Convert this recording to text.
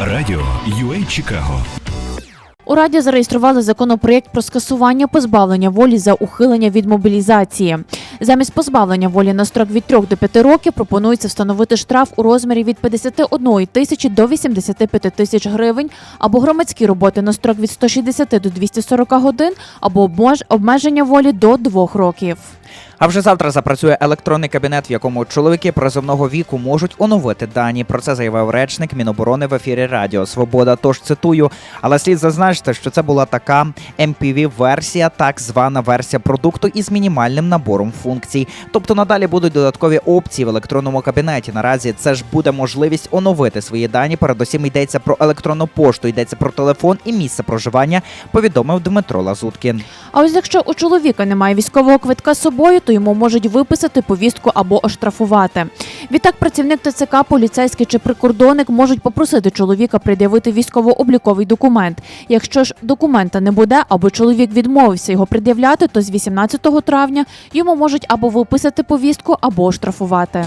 Радіо UA Чикаго У Раді зареєстрували законопроєкт про скасування позбавлення волі за ухилення від мобілізації. Замість позбавлення волі на строк від 3 до 5 років пропонується встановити штраф у розмірі від 51 тисячі до 85 тисяч гривень, або громадські роботи на строк від 160 до 240 годин, або обмеження волі до 2 років. А вже завтра запрацює електронний кабінет, в якому чоловіки призовного віку можуть оновити дані. Про це заявив речник Міноборони в ефірі Радіо Свобода. Тож цитую, але слід зазначити, що це була така MPV-версія, так звана версія продукту із мінімальним набором функцій. Тобто надалі будуть додаткові опції в електронному кабінеті. Наразі це ж буде можливість оновити свої дані. Передусім йдеться про електронну пошту, йдеться про телефон і місце проживання. Повідомив Дмитро Лазуткін. А ось якщо у чоловіка немає військового квитка з собою, то йому можуть виписати повістку або оштрафувати. Відтак, працівник ТЦК, поліцейський чи прикордонник можуть попросити чоловіка пред'явити військово-обліковий документ. Якщо ж документа не буде, або чоловік відмовився його пред'являти, то з 18 травня йому можуть або виписати повістку, або оштрафувати.